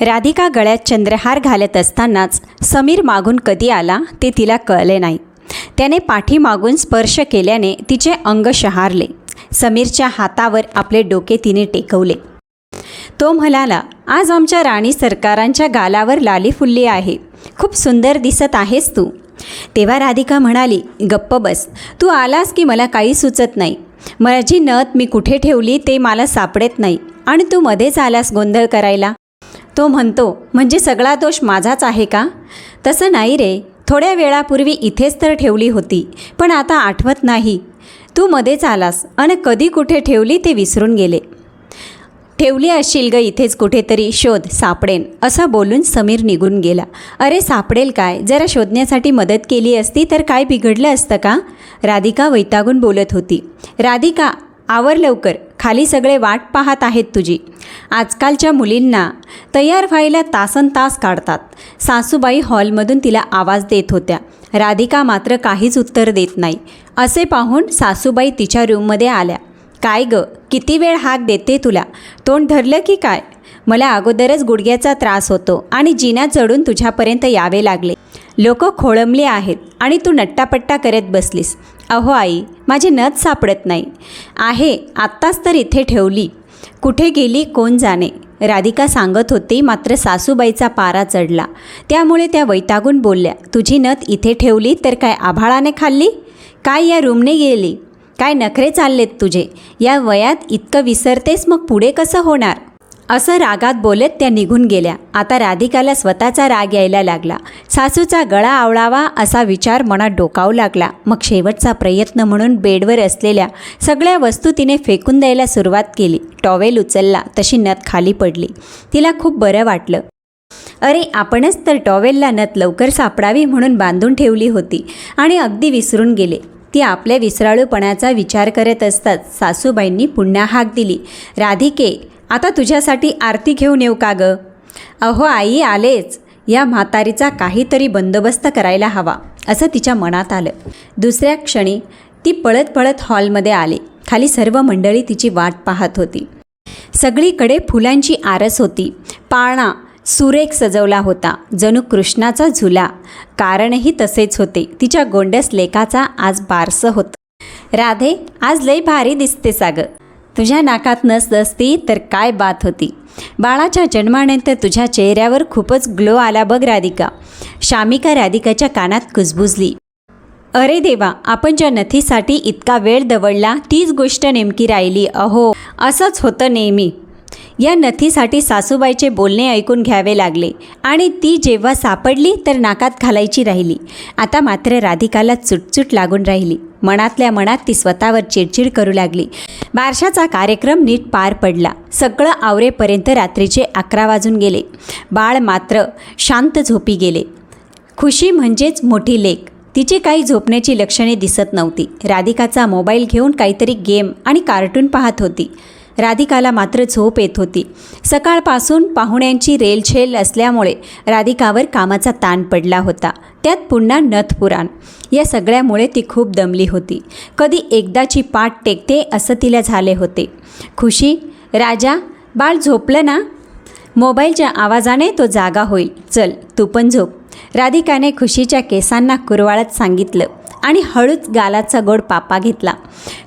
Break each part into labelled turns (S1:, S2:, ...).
S1: राधिका गळ्यात चंद्रहार घालत असतानाच समीर मागून कधी आला ते तिला कळले नाही. त्याने पाठीमागून स्पर्श केल्याने तिचे अंग शहारले. समीरच्या हातावर आपले डोके तिने टेकवले. तो म्हणाला आज आमच्या राणी सरकारांच्या गालावर लाली फुलली आहे. खूप सुंदर दिसत आहेस तू. तेव्हा राधिका म्हणाली गप्प बस. तू आलास की मला काही सुचत नाही. माझी नथ मी कुठे ठेवली ते मला सापडत नाही. आणि तू मध्येच आलास गोंधळ करायला? तो म्हणतो म्हणजे सगळा दोष माझाच आहे का? तसं नाही रे. थोड्या वेळापूर्वी इथेच तर ठेवली होती पण आता आठवत नाही. तू मध्येच आलास आणि कधी कुठे ठेवली ते विसरून गेले. ठेवली असशील ग इथेच कुठेतरी शोध सापडेन असं बोलून समीर निघून गेला. अरे सापडेल काय? जरा शोधण्यासाठी मदत केली असती तर काय बिघडलं असतं का? राधिका वैतागून बोलत होती. राधिका आवर लवकर. खाली सगळे वाट पाहत आहेत तुझी. आजकालच्या मुलींना तयार व्हायला तासन तास काढतात. सासूबाई हॉलमधून तिला आवाज देत होत्या. राधिका मात्र काहीच उत्तर देत नाही. असे पाहून सासूबाई तिच्या रूममध्ये आल्या. काय ग? किती वेळ हाक देते तुला? तोंड धरलं की काय? मला अगोदरच गुडघ्याचा त्रास होतो आणि जिना चढून तुझ्यापर्यंत यावे लागले. लोक खोळंबले आहेत आणि तू नट्टापट्टा करत बसलीस. अहो आई माझी नथ सापडत नाही. आहे आत्ताच तर इथे ठेवली. कुठे गेली कोण जाणे? राधिका सांगत होती मात्र सासूबाईचा पारा चढला. त्यामुळे त्या वैतागून बोलल्या तुझी नथ इथे ठेवली तर काय आभाळाने खाल्ली? काय या रूमने गेली? काय नखरे चाललेत तुझे? या वयात इतकं विसरतेस मग पुढे कसं होणार? असं रागात बोलत त्या निघून गेल्या. आता राधिकाला स्वतःचा राग यायला लागला. सासूचा गळा आवळावा असा विचार मनात डोकावू लागला. मग शेवटचा प्रयत्न म्हणून बेडवर असलेल्या सगळ्या वस्तू तिने फेकून द्यायला सुरुवात केली. टॉवेल उचलला. तशी नथ खाली पडली. तिला खूप बरं वाटलं. अरे आपणच तर टॉवेलला नथ लवकर सापडावी म्हणून बांधून ठेवली होती आणि अगदी विसरून गेले. ती आपल्या विसराळूपणाचा विचार करत असताच सासूबाईंनी पुन्हा हाक दिली. राधिके आता तुझ्यासाठी आरती घेऊन येऊ का ग? अहो आई आलेच. या म्हातारीचा काहीतरी बंदोबस्त करायला हवा असं तिच्या मनात आलं. दुसऱ्या क्षणी ती पळत पळत हॉलमध्ये आली. खाली सर्व मंडळी तिची वाट पाहत होती. सगळीकडे फुलांची आरस होती. पाळणा सुरेख सजवला होता. जणू कृष्णाचा झुला. कारणही तसेच होते. तिच्या गोंडस लेखाचा आज बारसं होतं. राधे आज लय भारी दिसते सागं तुझ्या नाकात नस असती तर काय बात होती? बाळाच्या जन्मानंतर तुझ्या चेहऱ्यावर खूपच ग्लो आला बघ राधिका. शामिका राधिकाच्या कानात कुजबुजली. अरे देवा आपण ज्या नथीसाठी इतका वेळ दवडला तीच गोष्ट नेमकी राहिली. अहो असंच होतं नेहमी. या नथीसाठी सासूबाईचे बोलणे ऐकून घ्यावे लागले आणि ती जेव्हा सापडली तर नाकात घालायची राहिली. आता मात्र राधिकाला चुटचुट लागून राहिली. मनातल्या मनात ती स्वतःवर चिडचिड करू लागली. बारशाचा कार्यक्रम नीट पार पडला. सगळं आवरेपर्यंत रात्रीचे अकरा वाजून गेले. बाळ मात्र शांत झोपी गेले. खुशी म्हणजेच मोठी लेख. तिची काही झोपण्याची लक्षणे दिसत नव्हती. राधिकाचा मोबाईल घेऊन काहीतरी गेम आणि कार्टून पाहत होती. राधिकाला मात्र झोप येत होती. सकाळपासून पाहुण्यांची रेलछेल असल्यामुळे राधिकावर कामाचा ताण पडला होता. त्यात पुन्हा नथपुराण या सगळ्यामुळे ती खूप दमली होती. कधी एकदाची पाठ टेकते असं तिला झाले होते. खुशी राजा बाळ झोपलं ना? मोबाईलच्या आवाजाने तो जागा होईल. चल तू पण झोप. राधिकाने खुशीच्या केसांना कुरवाळत सांगितलं आणि हळूच गालाचा गोड पापा घेतला.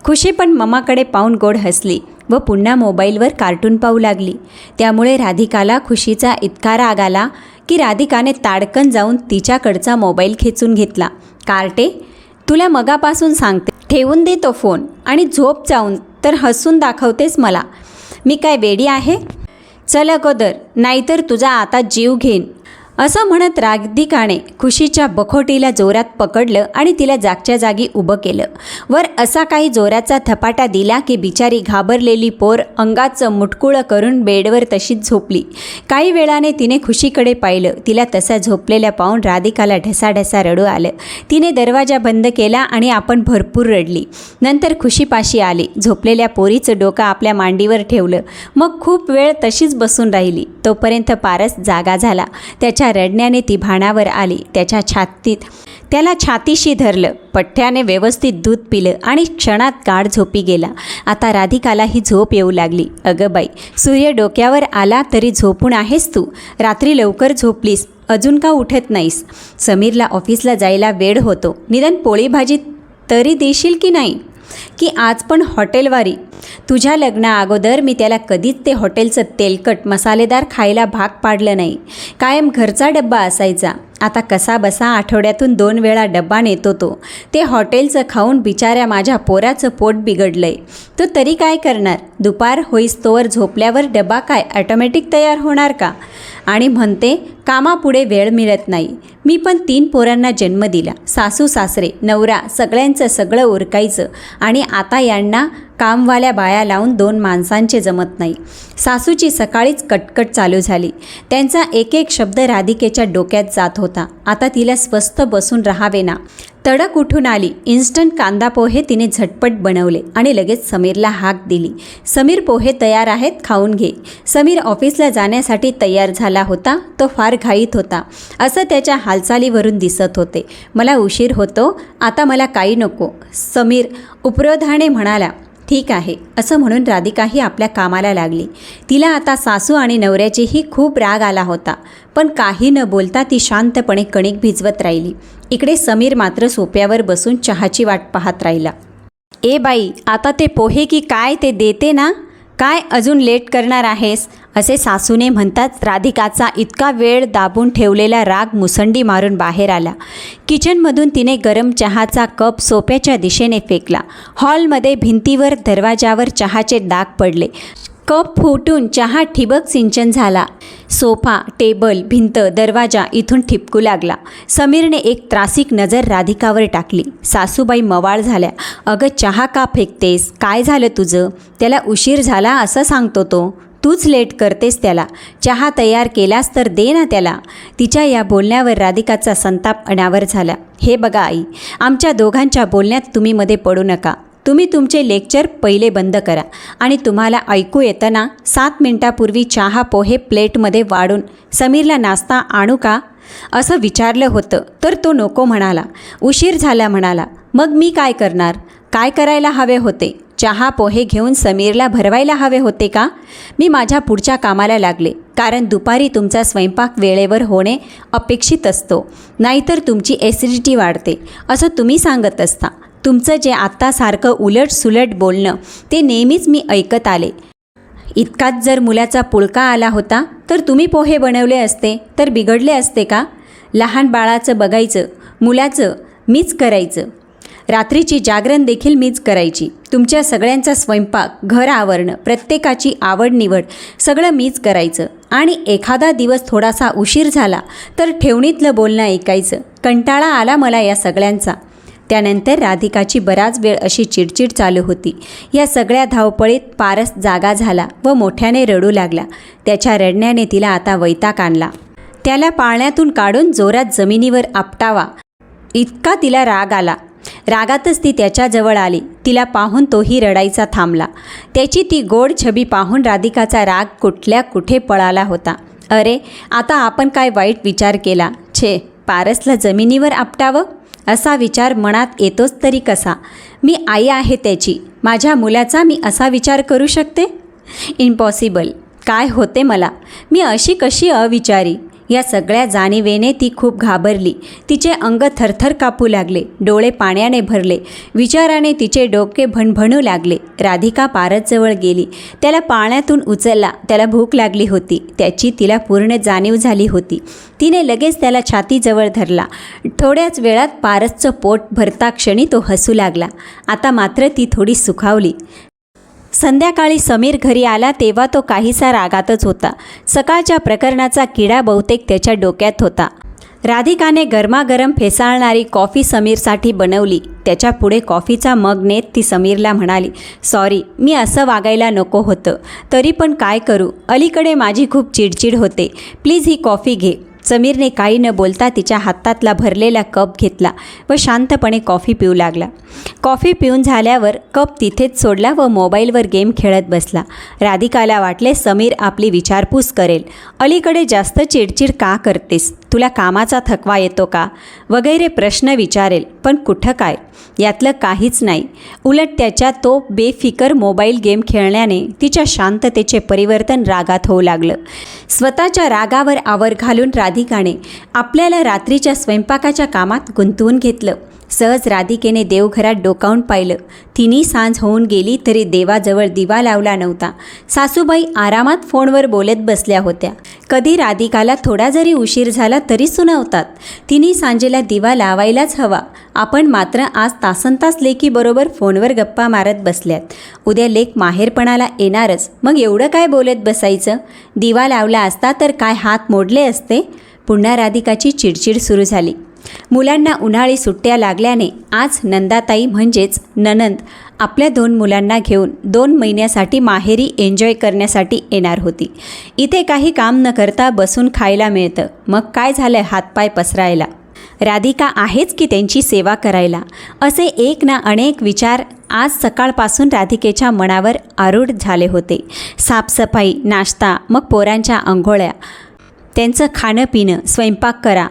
S1: खुशी पण ममाकडे पाहून गोड हसली. व पुन्हा मोबाईलवर कार्टून पाहू लागली. त्यामुळे राधिकाला खुशीचा इतका राग आला की राधिकाने ताडकन जाऊन तिच्याकडचा मोबाईल खेचून घेतला. कार्टे तुला मगापासून सांगते ठेवून दे तो फोन आणि झोप जाऊन तर हसून दाखवतेस मला. मी काय वेडी आहे? चल अगोदर नाहीतर तुझा आता जीव घेईन. असं म्हणत राधिकाने खुशीच्या बखोटीला जोरात पकडलं आणि तिला जागच्या जागी उभं केलं. वर असा काही जोराचा थपाटा दिला की बिचारी घाबरलेली पोर अंगाचं मुटकुळं करून बेडवर तशीच झोपली. काही वेळाने तिने खुशीकडे पाहिलं. तिला तसा झोपलेल्या पाहून राधिकाला ढसाढसा रडू आलं. तिने दरवाजा बंद केला आणि आपण भरपूर रडली. नंतर खुशीपाशी आली. झोपलेल्या पोरीचं डोकं आपल्या मांडीवर ठेवलं. मग खूप वेळ तशीच बसून राहिली. तोपर्यंत पारस जागा झाला. त्याच्या रडण्याने ती भाणावर आली. त्याच्या छातीत त्याला छातीशी धरलं. पठ्ठ्याने व्यवस्थित दूध पिलं आणि क्षणात गाढ झोपी गेला. आता राधिकाला ही झोप येऊ लागली. अगं बाई सूर्य डोक्यावर आला तरी झोपून आहेस तू? रात्री लवकर झोपलीस अजून का उठत नाहीस? समीरला ऑफिसला जायला वेळ होतो. निदान पोळी भाजी तरी देशील की नाही? की आज पण हॉटेलवारी. तुझ्या लग्ना अगोदर मी त्याला कधीच ते हॉटेलचं तेलकट मसालेदार खायला भाग पाडलं नाही. कायम घरचा डब्बा असायचा. आता कसा बसा आठवड्यातून दोन वेळा डब्बा नेतो तो. ते हॉटेलचं खाऊन बिचाऱ्या माझ्या पोराचं पोट बिघडलंय. तो तरी काय करणार? दुपार होईस्तोवर झोपल्यावर डबा काय ऑटोमॅटिक तयार होणार का? आणि म्हणते कामापुढे वेळ मिळत नाही. मी पण तीन पोरांना जन्म दिला. सासू सासरे नवरा सगळ्यांचं सगळं ओरकायचं आणि आता यांना कामवाल्या बाया लावून दोन माणसांचे जमत नाही. सासूची सकाळीच कटकट चालू झाली. त्यांचा एक एक शब्द राधिकेच्या डोक्यात जात होता. आता तिला स्वस्त बसून राहावे ना तडक उठून आली. इन्स्टंट कांदा पोहे तिने झटपट बनवले आणि लगेच समीरला हाक दिली. समीर पोहे तयार आहेत खाऊन घे. समीर ऑफिसला जाण्यासाठी तयार झाला होता. तो फार घाईत होता. असं त्याच्या हालचालीवरून दिसत होते. मला उशीर होतो. आता मला काही नको. समीर उपरोधाने म्हणाला ठीक आहे. असं म्हणून राधिकाही आपल्या कामाला लागली. तिला आता सासू आणि नवऱ्याचीही खूप राग आला होता. पण काही न बोलता ती शांतपणे कणिक भिजवत राहिली. इकडे समीर मात्र सोप्यावर बसून चहाची वाट पाहत राहिला. ए बाई आता ते पोहे की काय ते देते ना? काय अजून लेट करणार आहेस? असे सासूने म्हणताच राधिकाचा इतका वेळ दाबून ठेवलेला राग मुसंडी मारून बाहेर आला. किचनमधून तिने गरम चहाचा कप सोप्याच्या दिशेने फेकला. हॉलमध्ये भिंतीवर दरवाजावर चहाचे डाग पडले. कप फुटून चहा ठिबक सिंचन झाला. सोफा टेबल भिंत दरवाजा इथून ठिपकू लागला. समीरने एक त्रासिक नजर राधिकावर टाकली. सासूबाई मवाळ झाल्या. अगं चहा का फेकतेस? काय झालं तुझं? त्याला उशीर झाला असं सांगतो तो. तूच लेट करतेस त्याला. चहा तयार केलास तर दे ना त्याला. तिच्या या बोलण्यावर राधिकाचा संताप अनावर झाला. हे बघा आई आमच्या दोघांच्या बोलण्यात तुम्ही मध्ये पडू नका. तुम्ही तुमचे लेक्चर पहिले बंद करा आणि तुम्हाला ऐकू येताना सात मिनटापूर्वी चहा पोहे प्लेटमध्ये वाढून समीरला नाश्ता आणू का? असं विचारलं होतं तर तो नको म्हणाला. उशीर झाला म्हणाला मग मी काय करणार? काय करायला हवे होते? चहा पोहे घेऊन समीरला भरवायला हवे होते का? मी माझ्या पुढच्या कामाला लागले कारण दुपारी तुमचा स्वयंपाक वेळेवर होणे अपेक्षित असतो. नाहीतर तुमची ॲसिडिटी वाढते असं तुम्ही सांगत असता. तुमचं जे आत्ता सारखं उलट सुलट बोलणं ते नेहमीच मी ऐकत आले. इतकाच जर मुलाचा पुळका आला होता तर तुम्ही पोहे बनवले असते तर बिघडले असते का? लहान बाळाचं बघायचं मुलाचं मीच करायचं. रात्रीची जागरण देखील मीच करायची. तुमच्या सगळ्यांचा स्वयंपाक घर आवरणं प्रत्येकाची आवड निवड सगळं मीच करायचं. आणि एखादा दिवस थोडासा उशीर झाला तर ठेवणीतलं बोलणं ऐकायचं. कंटाळा आला मला या सगळ्यांचा. त्यानंतर राधिकाची बराच वेळ अशी चिडचिड चालू होती. या सगळ्या धावपळीत पारस जागा झाला व मोठ्याने रडू लागला. त्याच्या रडण्याने तिला आता वैताग आणला. त्याला पाळण्यातून काढून जोरात जमिनीवर आपटावा. इतका तिला राग आला. रागातच ती त्याच्याजवळ आली. तिला पाहून तोही रडायचा थांबला. त्याची ती गोड छबी पाहून राधिकाचा राग कुठल्या कुठे पळाला होता. अरे आता आपण काय वाईट विचार केला? छे पारसला जमिनीवर आपटावं? असा विचार मनात येतोच तरी कसा? मी आई आहे त्याची. माझ्या मुलाचा मी असा विचार करू शकते? इम्पॉसिबल काय होते मला? मी अशी कशी अविचारी? या सगळ्या जाणीवेने ती खूप घाबरली. तिचे अंग थरथर कापू लागले डोळे पाण्याने भरले. विचाराने तिचे डोके भणभणू लागले. राधिका पारसजवळ गेली. त्याला पाण्यातून उचलला. त्याला भूक लागली होती. त्याची तिला पूर्ण जाणीव झाली होती. तिने लगेच त्याला छातीजवळ धरला. थोड्याच वेळात पारसचं पोट भरता क्षणी तो हसू लागला. आता मात्र ती थोडी सुखावली. संध्याकाळी समीर घरी आला तेव्हा तो काहीसा रागातच होता. सकाळच्या प्रकरणाचा किडा बहुतेक त्याच्या डोक्यात होता. राधिकाने गरमागरम फेसाळणारी कॉफी समीरसाठी बनवली. त्याच्या पुढे कॉफीचा मग नेत ती समीरला म्हणाली सॉरी मी असं वागायला नको होतं. तरी पण काय करू? अलीकडे माझी खूप चिडचिड होते. प्लीज ही कॉफी घे. समीरने काही न बोलता तिच्या हातातला भरलेला कप घेतला व शांतपणे कॉफी पिऊ लागला. कॉफी पिऊन झाल्यावर कप तिथेच सोडला व मोबाईलवर गेम खेळत बसला. राधिकाला वाटले समीर आपली विचारपूस करेल. अलीकडे जास्त चिडचिड का करतेस? तुला कामाचा थकवा येतो का? वगैरे प्रश्न विचारेल पण कुठं काय? यातलं काहीच नाही. उलट त्याच्या तो बेफिकर मोबाईल गेम खेळण्याने तिच्या शांततेचे परिवर्तन रागात होऊ लागलं. स्वतःच्या रागावर आवर घालून राधिकाने आपल्याला रात्रीच्या स्वयंपाकाच्या कामात गुंतवून घेतलं. सहज राधिकेने देवघरात डोकावून पाहिलं. तिन्ही सांज होऊन गेली तरी देवाजवळ दिवा लावला नव्हता. सासूबाई आरामात फोनवर बोलत बसल्या होत्या. कधी राधिकाला थोडा जरी उशीर झाला तरी सुनावतात. तिने सांजेला दिवा लावायलाच हवा. आपण मात्र आज तासनतास लेकीबरोबर फोनवर गप्पा मारत बसल्यात. उद्या लेक माहेरपणाला येणारच. मग एवढं काय बोलत बसायचं? दिवा लावला असता तर काय हात मोडले असते? पुन्हा राधिकाची चिडचिड सुरू झाली. मुलांना उन्हाळी सुट्ट्या लागल्याने आज नंदाताई म्हणजेच ननंद आपल्या दोन मुलांना घेऊन दोन महिन्यासाठी माहेरी एन्जॉय करण्यासाठी येणार होती. इथे काही काम न करता बसून खायला मिळतं. मग काय झालं हातपाय पसरायला? राधिका आहेच की त्यांची सेवा करायला? असे एक ना अनेक विचार आज सकाळपासून राधिकेच्या मनावर आरूढ झाले होते. साफसफाई नाश्ता मग पोरांच्या आंघोळ्या. त्यांचं खाणं पिणं स्वयंपाक करा.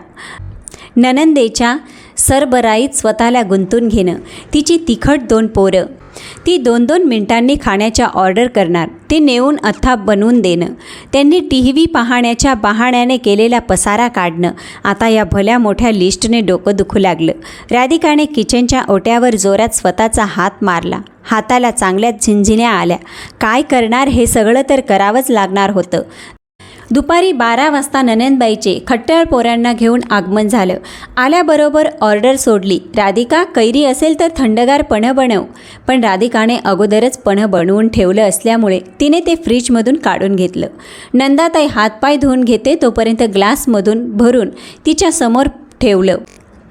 S1: ननंदेच्या सरबराईत स्वतःला गुंतून घेणं. तिची तिखट दोन पोरं. ती दोन दोन मिनिटांनी खाण्याच्या ऑर्डर करणार. ते नेऊन अथ्था बनवून देणं. त्यांनी टी व्ही पाहण्याच्या बहाण्याने केलेला पसारा काढणं. आता या भल्या मोठ्या लिस्टने डोकं दुखू लागलं. राधिकाने किचनच्या ओट्यावर जोरात स्वतःचा हात मारला. हाताला चांगल्याच झिंझिण्या आल्या. काय करणार हे सगळं तर करावंच लागणार होतं. दुपारी बारा वाजता ननंदबाईचे खट्ट्याळ पोरांना घेऊन आगमन झालं. आल्याबरोबर ऑर्डर सोडली. राधिका कैरी असेल तर थंडगार पणं बनव. पण राधिकाने अगोदरच पणं बनवून ठेवलं असल्यामुळे तिने ते फ्रीजमधून काढून घेतलं. नंदाताई हातपाय धुवून घेते तोपर्यंत ग्लासमधून भरून तिच्या समोर ठेवलं.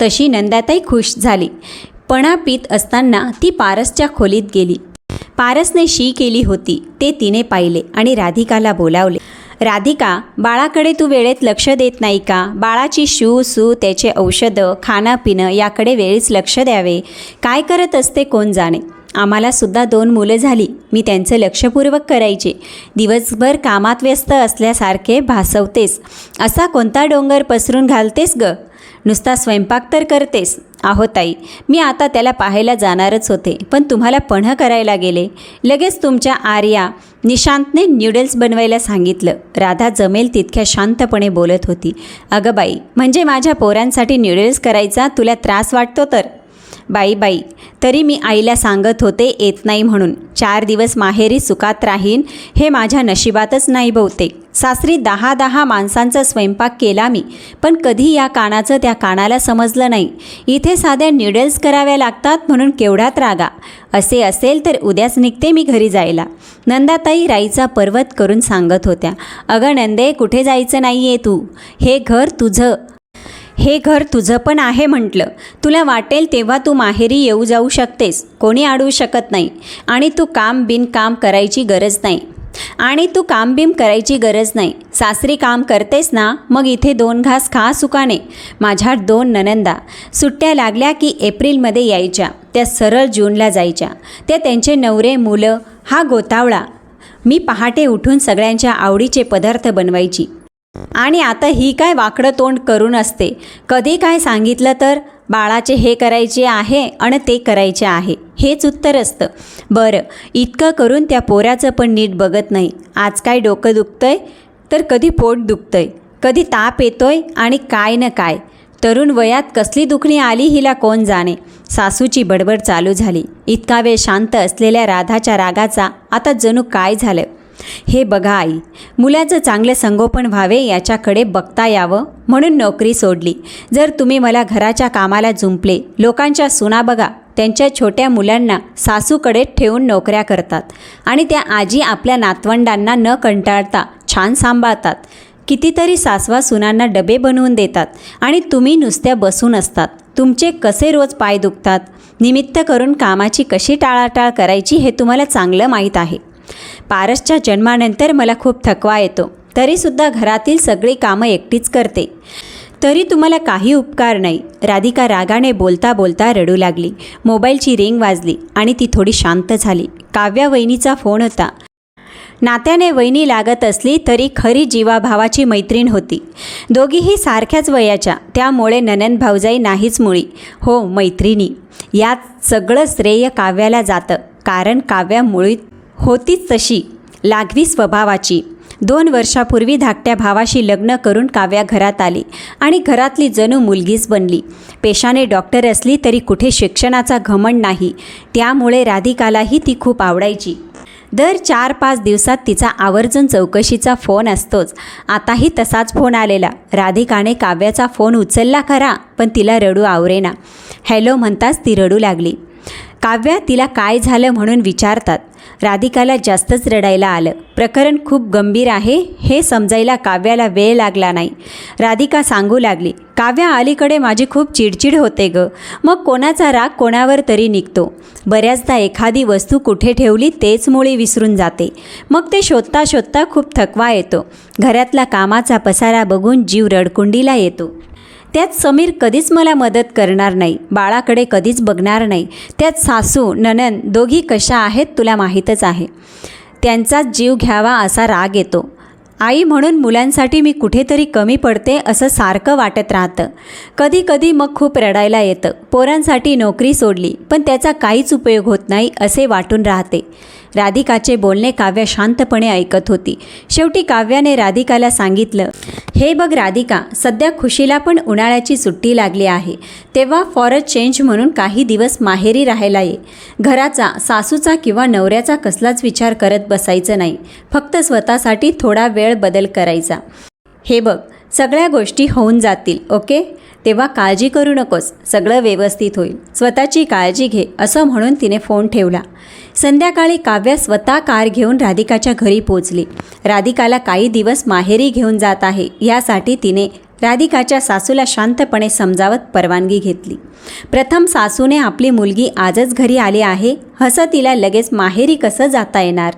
S1: तशी नंदाताई खुश झाली. पणा पित असताना ती पारसच्या खोलीत गेली. पारसने शी केली होती ते तिने पाहिले आणि राधिकाला बोलावले. राधिका बाळाकडे तू वेळेत लक्ष देत नाही का? बाळाची शू सू त्याचे औषधं खाणं पिणं याकडे वेळीच लक्ष द्यावे. काय करत असते कोण जाणे? आम्हालासुद्धा दोन मुलं झाली. मी त्यांचं लक्षपूर्वक करायचे. दिवसभर कामात व्यस्त असल्यासारखे भासवतेस. असा कोणता डोंगर पसरून घालतेस ग? नुसता स्वयंपाक तर करतेस. आहो ताई मी आता त्याला पाहायला जाणारच होते पण तुम्हाला पणं करायला गेले. लगेच तुमच्या आर्या निशांतने न्यूडल्स बनवायला सांगितलं. राधा जमेल तितक्या शांतपणे बोलत होती. अगं बाई म्हणजे माझ्या पोरांसाठी न्यूडल्स करायचा तुला त्रास वाटतो तर? बाई बाई तरी मी आईला सांगत होते येत नाही म्हणून. चार दिवस माहेरी सुखात राहीन हे माझ्या नशिबातच नाही बहुतेक. सासरी दहा दहा माणसांचा स्वयंपाक केला मी पण कधी या कानाचं त्या कानाला समजलं नाही. इथे साध्या निडल्स कराव्या लागतात म्हणून केवढ्यात रागा. असे असेल तर उद्याच निघते मी घरी जायला. नंदाताई राईचा पर्वत करून सांगत होत्या अगं नंदे कुठे जायचं नाही आहे तू? हे घर तुझं. हे घर तुझं पण आहे म्हटलं. तुला वाटेल तेव्हा तू माहेरी येऊ जाऊ शकतेस. कोणी अडवू शकत नाही. आणि तू काम बिन काम करायची गरज नाही. आणि तू कामबिम करायची गरज नाही. सासरी काम करतेस ना मग इथे दोन घास खा सुकाने. माझ्या दोन ननंदा सुट्ट्या लागल्या की एप्रिलमध्ये यायच्या. त्या सरळ जूनला जायच्या. त्या त्यांचे नवरे मुलं हा गोतावळा. मी पहाटे उठून सगळ्यांच्या आवडीचे पदार्थ बनवायची. आणि आता ही काय वाकडं तोंड करून असते? कधी काय सांगितलं तर? बाळाचे हे करायचे आहे आणि ते करायचे आहे. हेच उत्तर असतं. बरं इतकं करून त्या पोऱ्याचं पण नीट बघत नाही. आज काय डोकं दुखतंय? तर कधी पोट दुखतंय? कधी ताप येतोय आणि काय न काय? तरुण वयात कसली दुखणी आली हिला कोण जाणे? सासूची बडबड चालू झाली. इतका वेळ शांत असलेल्या राधाच्या रागाचा आता जणू काय झालं? हे बघा आई मुलाचं चांगलं संगोपन व्हावे याच्याकडे बघता यावं म्हणून नोकरी सोडली. जर तुम्ही मला घराच्या कामाला जुंपले लोकांच्या सुना बघा त्यांच्या छोट्या मुलांना सासूकडे ठेवून नोकऱ्या करतात आणि त्या आजी आपल्या नातवंडांना न कंटाळता छान सांभाळतात. कितीतरी सासवा सुनांना डबे बनवून देतात आणि तुम्ही नुसत्या बसून असतात. तुमचे कसे रोज पाय दुखतात? निमित्त करून कामाची कशी टाळाटाळ करायची हे तुम्हाला चांगलं माहीत आहे. पारसच्या जन्मानंतर मला खूप थकवा येतो. तरीसुद्धा घरातील सगळी कामं एकटीच करते. तरी तुम्हाला काही उपकार नाही. राधिका रागाने बोलता बोलता रडू लागली. मोबाईलची रिंग वाजली आणि ती थोडी शांत झाली. काव्या वहिनीचा फोन होता. नात्याने वहिनी लागत असली तरी खरी जीवाभावाची मैत्रीण होती. दोघीही सारख्याच वयाच्या. त्यामुळे ननन भाऊजाई नाहीच मुळी. हो मैत्रिणी. यात सगळं श्रेय काव्याला जातं. कारण काव्या मुळीत होतीच तशी. लागवी स्वभावाची. दोन वर्षापूर्वी धाकट्या भावाशी लग्न करून काव्या घरात आली आणि घरातली जणू मुलगीच बनली. पेशाने डॉक्टर असली तरी कुठे शिक्षणाचा घमंड नाही. त्यामुळे राधिकालाही ती खूप आवडायची. दर चार पाच दिवसात तिचा आवर्जून चौकशीचा फोन असतोच. आताही तसाच फोन आलेला. राधिकाने काव्याचा फोन उचलला खरा पण तिला रडू आवरेना. हॅलो म्हणताच ती रडू लागली. काव्या तिला काय झालं म्हणून विचारतात. राधिकाला जास्तच रडायला आलं. प्रकरण खूप गंभीर आहे हे समजायला काव्याला वेळ लागला नाही. राधिका सांगू लागली काव्या अलीकडे माझी खूप चिडचिड होते ग. मग कोणाचा राग कोणावर तरी निघतो. बऱ्याचदा एखादी वस्तू कुठे ठेवली तेच मुळी विसरून जाते. मग ते शोधता शोधता खूप थकवा येतो. घरातला कामाचा पसारा बघून जीव रडकुंडीला येतो. त्यात समीर कधीच मला मदत करणार नाही बाळाकडे कधीच बघणार नाही. त्यात सासू ननन दोघी कशा आहेत तुला माहीतच आहे. त्यांचाच जीव घ्यावा असा राग येतो. आई म्हणून मुलांसाठी मी कुठेतरी कमी पडते असं सारखं वाटत राहतं. कधी कधी मग खूप रडायला येतं. पोरांसाठी नोकरी सोडली पण त्याचा काहीच उपयोग होत नाही असे वाटून राहते. राधिकाचे बोलणे काव्या शांतपणे ऐकत होती. शेवटी काव्याने राधिकाला सांगितलं हे बघ राधिका सध्या खुशीला पण उन्हाळ्याची सुट्टी लागली आहे. तेव्हा फॉर अ चेंज म्हणून काही दिवस माहेरी राहायला ये. घराचा सासूचा किंवा नवऱ्याचा कसलाच विचार करत बसायचं नाही. फक्त स्वतःसाठी थोडा वेळ बदल करायचा. हे बघ सगळ्या गोष्टी होऊन जातील ओके? तेव्हा काळजी करू नकोस. सगळं व्यवस्थित होईल. स्वतःची काळजी घे असं म्हणून तिने फोन ठेवला. संध्याकाळी काव्या स्वतः कार घेऊन राधिकाच्या घरी पोचली. राधिकाला काही दिवस माहेरी घेऊन जात आहे. यासाठी तिने राधिकाच्या सासूला शांतपणे समजावत परवानगी घेतली. प्रथम सासूने आपली मुलगी आजच घरी आली आहे. हसं तिला लगेच माहेरी कसं जाता येणार?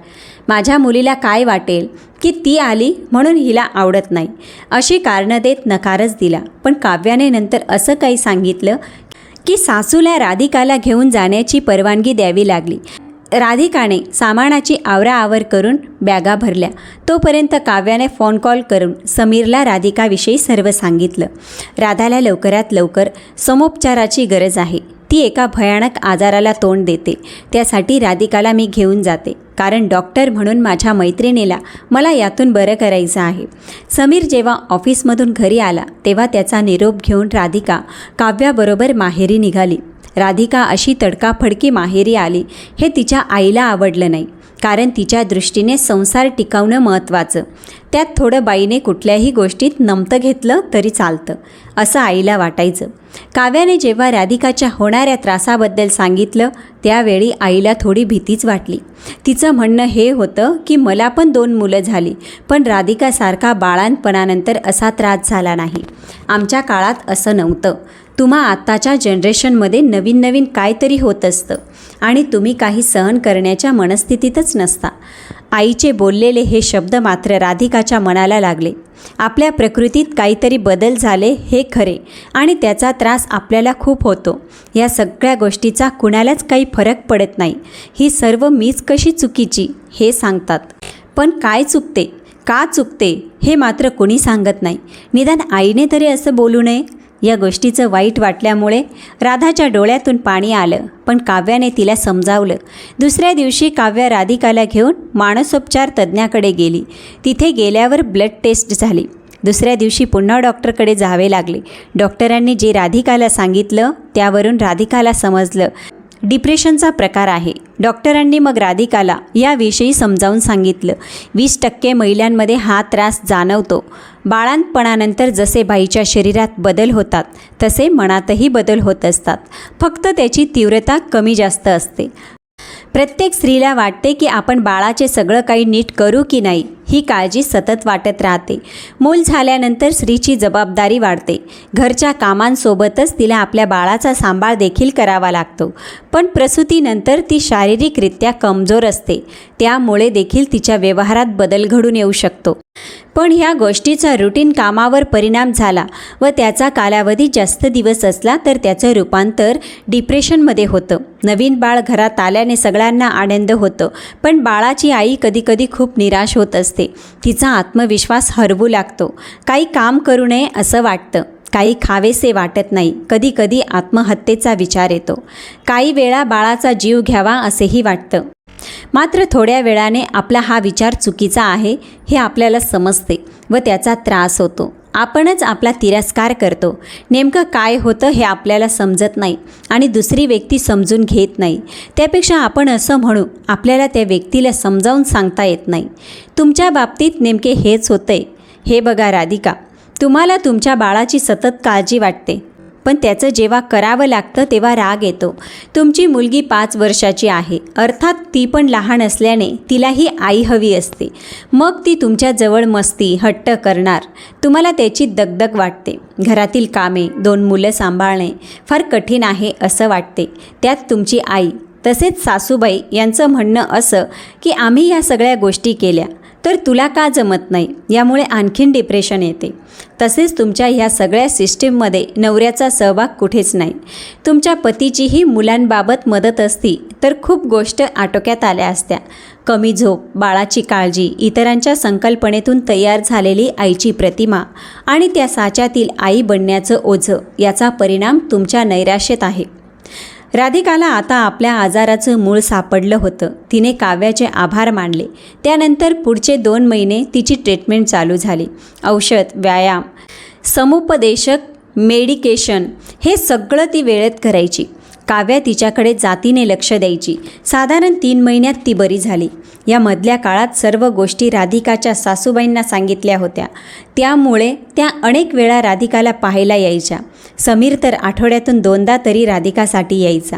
S1: माझ्या मुलीला काय वाटेल? की ती आली म्हणून हिला आवडत नाही. अशी कारणं देत नकारच दिला. पण काव्याने नंतर असं काही सांगितलं की सासूला राधिकाला घेऊन जाण्याची परवानगी द्यावी लागली. राधिकाने सामानाची आवराआवर करून बॅगा भरल्या. तोपर्यंत काव्याने फोन कॉल करून समीरला राधिकाविषयी सर्व सांगितलं. राधाला लवकरात लवकर समोपचाराची गरज आहे. ती एका भयानक आजाराला तोंड देते. त्यासाठी राधिकाला मी घेऊन जाते. कारण डॉक्टर म्हणून माझ्या मैत्रिणीला मला यातून बरं करायचं आहे. समीर जेव्हा ऑफिसमधून घरी आला तेव्हा त्याचा निरोप घेऊन राधिका काव्याबरोबर माहेरी निघाली. राधिका अशी तडकाफडकी माहेरी आली. हे तिच्या आईला आवडलं नाही. कारण तिच्या दृष्टीने संसार टिकवणं महत्त्वाचं. त्यात थोडं बाईने कुठल्याही गोष्टीत नमतं घेतलं तरी चालतं असं आईला वाटायचं. काव्याने जेव्हा राधिकाच्या होणाऱ्या त्रासाबद्दल सांगितलं त्यावेळी आईला थोडी भीतीच वाटली. तिचं म्हणणं हे होतं की मला पण दोन मुलं झाली पण राधिकासारखा बाळांपणानंतर असा त्रास झाला नाही. आमच्या काळात असं नव्हतं. तुम्हा आत्ताच्या जनरेशनमध्ये नवीन नवीन काहीतरी होत असतं. आणि तुम्ही काही सहन करण्याच्या मनस्थितीतच नसता. आईचे बोललेले हे शब्द मात्र राधिकाच्या मनाला लागले. आपल्या प्रकृतीत काहीतरी बदल झाले हे खरे आणि त्याचा त्रास आपल्याला खूप होतो. या सगळ्या गोष्टीचा कुणालाच काही फरक पडत नाही. ही सर्व मीच कशी चुकीची? हे सांगतात. पण काय चुकते? का चुकते? हे मात्र कोणी सांगत नाही. निदान आईने तरी असं बोलू नये? या गोष्टीचं वाईट वाटल्यामुळे राधाच्या डोळ्यातून पाणी आलं पण काव्याने तिला समजावलं. दुसऱ्या दिवशी काव्या राधिकाला घेऊन मानसोपचार तज्ज्ञाकडे गेली. तिथे गेल्यावर ब्लड टेस्ट झाली. दुसऱ्या दिवशी पुन्हा डॉक्टरकडे जावे लागले. डॉक्टरांनी जे राधिकाला सांगितलं त्यावरून राधिकाला समजलं. डिप्रेशनचा प्रकार आहे. डॉक्टरांनी मग राधिकाला याविषयी समजावून सांगितलं. वीस टक्के महिलांमध्ये हा त्रास जाणवतो. बाळांतपणानंतर जसे बाईच्या शरीरात बदल होतात तसे मनातही बदल होत असतात. फक्त त्याची तीव्रता कमी जास्त असते. प्रत्येक स्त्रीला वाटते की आपण बाळाचे सगळं काही नीट करू की नाही ही काळजी सतत वाटत राहते. मूल झाल्यानंतर स्त्रीची जबाबदारी वाढते. घरच्या कामांसोबतच तिला आपल्या बाळाचा सांभाळ देखील करावा लागतो. पण प्रसूतीनंतर ती शारीरिकरित्या कमजोर असते. त्यामुळे देखील तिच्या व्यवहारात बदल घडून येऊ शकतो. पण ह्या गोष्टीचा रुटीन कामावर परिणाम झाला व त्याचा कालावधी जास्त दिवस असला तर त्याचं रूपांतर डिप्रेशनमध्ये होतं. नवीन बाळ घरात आल्याने सगळ्यांना आनंद होतो पण बाळाची आई कधीकधी खूप निराश होत असते. तिचा आत्मविश्वास हरवू लागतो. काही काम करू नये असं वाटतं. काही खावेसे वाटत नाही. कधीकधी आत्महत्येचा विचार येतो. काही वेळा बाळाचा जीव घ्यावा असेही वाटतं. मात्र थोड्या वेळाने आपला हा विचार चुकीचा आहे हे आपल्याला समजते व त्याचा त्रास होतो. आपणच आपला तिरस्कार करतो. नेमकं काय होतं हे आपल्याला समजत नाही आणि दुसरी व्यक्ती समजून घेत नाही. त्यापेक्षा आपण असं म्हणू आपल्याला त्या व्यक्तीला समजावून सांगता येत नाही. तुमच्या बाबतीत नेमके हेच होतंय. हे बघा राधिका तुम्हाला तुमच्या बाळाची सतत काळजी वाटते. पण त्याचं जेव्हा करावं लागतं तेव्हा राग येतो. तुमची मुलगी पाच वर्षाची आहे. अर्थात ती पण लहान असल्याने तिलाही आई हवी असते. मग ती तुमच्याजवळ मस्ती हट्ट करणार. तुम्हाला त्याची दगदग वाटते. घरातील कामे दोन मुलं सांभाळणे फार कठीण आहे असं वाटते. त्यात तुमची आई तसेच सासूबाई यांचं म्हणणं असं की आम्ही या सगळ्या गोष्टी केल्या. तर तुला का जमत नाही? यामुळे आणखीन डिप्रेशन येते. तसेच तुमच्या ह्या सगळ्या सिस्टीममध्ये नवऱ्याचा सहभाग कुठेच नाही. तुमच्या पतीचीही मुलांबाबत मदत असती तर खूप गोष्ट आटोक्यात आल्या असत्या. कमी झोप बाळाची काळजी इतरांच्या संकल्पनेतून तयार झालेली आईची प्रतिमा आणि त्या साच्यातील आई बनण्याचं ओझं याचा परिणाम तुमच्या नैराश्यत आहे. राधिकाला आता आपल्या आजाराचं मूळ सापडलं होतं. तिने काव्याचे आभार मानले. त्यानंतर पुढचे दोन महिने तिची ट्रीटमेंट चालू झाली. औषध व्यायाम समुपदेशक मेडिकेशन हे सगळं ती वेळेत करायची. काव्या तिच्याकडे जातीने लक्ष द्यायची. साधारण तीन महिन्यात ती बरी झाली. या मधल्या काळात सर्व गोष्टी राधिकाच्या सासूबाईंना सांगितल्या होत्या. त्यामुळे त्या अनेक वेळा राधिकाला पाहायला यायच्या. समीर तर आठवड्यातून दोनदा तरी राधिकासाठी यायचा.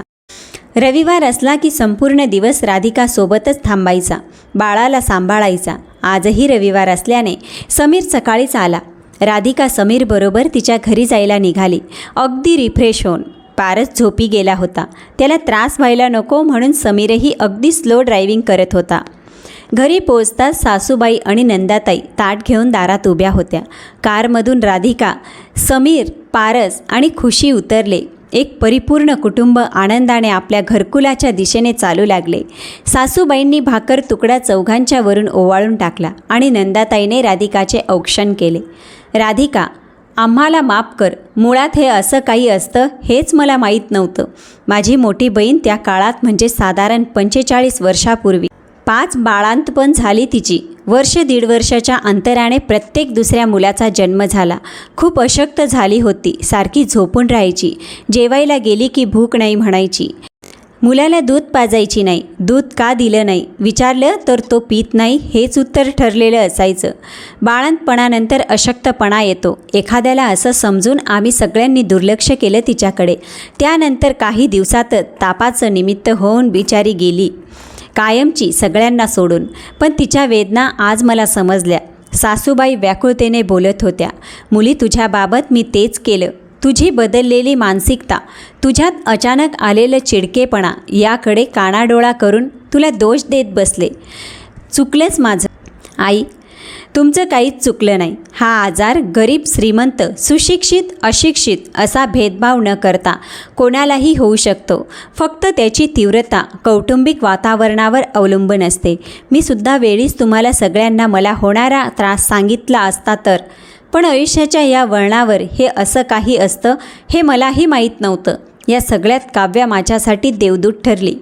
S1: रविवार असला की संपूर्ण दिवस राधिकासोबतच थांबायचा बाळाला सांभाळायचा. आजही रविवार असल्याने समीर सकाळीच आला. राधिका समीरबरोबर तिच्या घरी जायला निघाली. अगदी रिफ्रेश होऊन. पारच झोपी गेला होता. त्याला त्रास व्हायला नको म्हणून समीरही अगदी स्लो ड्रायव्हिंग करत होता. घरी पोचताच सासूबाई आणि नंदाताई ताट घेऊन दारात उभ्या होत्या. कारमधून राधिका समीर पारस आणि खुशी उतरले. एक परिपूर्ण कुटुंब आनंदाने आपल्या घरकुलाच्या दिशेने चालू लागले. सासूबाईंनी भाकर तुकडा चौघांच्या वरून ओवाळून टाकला आणि नंदाताईने राधिकाचे औक्षण केले. राधिका आम्हाला माफ कर. मुळात हे असं काही असतं हेच मला माहीत नव्हतं. माझी मोठी बहीण त्या काळात म्हणजे साधारण पंचेचाळीस वर्षापूर्वी. पाच बाळांतपण झाली तिची. वर्ष दीड वर्षाच्या अंतराने प्रत्येक दुसऱ्या मुलाचा जन्म झाला. खूप अशक्त झाली होती सारखी झोपून राहायची. जेवायला गेली की भूक नाही म्हणायची. मुलाला दूध पाजायची नाही. दूध का दिलं नाही? विचारलं तर तो पित नाही हेच उत्तर ठरलेलं असायचं. बाळंतपणानंतर अशक्तपणा येतो. एखाद्याला असं समजून आम्ही सगळ्यांनी दुर्लक्ष केलं तिच्याकडे. त्यानंतर काही दिवसातच तापाचं निमित्त होऊन बिचारी गेली. कायमची सगळ्यांना सोडून. पण तिच्या वेदना आज मला समजल्या. सासूबाई व्याकुळतेने बोलत होत्या मुली तुझ्याबाबत मी तेच केलं. तुझी बदललेली मानसिकता तुझ्यात अचानक आलेलं चिडकेपणा याकडे कानाडोळा करून तुला दोष देत बसले. चुकलेच माझं. आई तुमचं काहीच चुकलं नाही. हा आजार गरीब श्रीमंत सुशिक्षित अशिक्षित असा भेदभाव न करता कोणालाही होऊ शकतो. फक्त त्याची तीव्रता कौटुंबिक वातावरणावर अवलंबून असते. मी सुद्धा वेळीच तुम्हाला सगळ्यांना मला होणारा त्रास सांगितला असता तर पण आयुष्याच्या या वळणावर हे असं काही असतं हे मलाही माहीत नव्हतं. या सगळ्यात काव्या माझ्यासाठी देवदूत ठरली.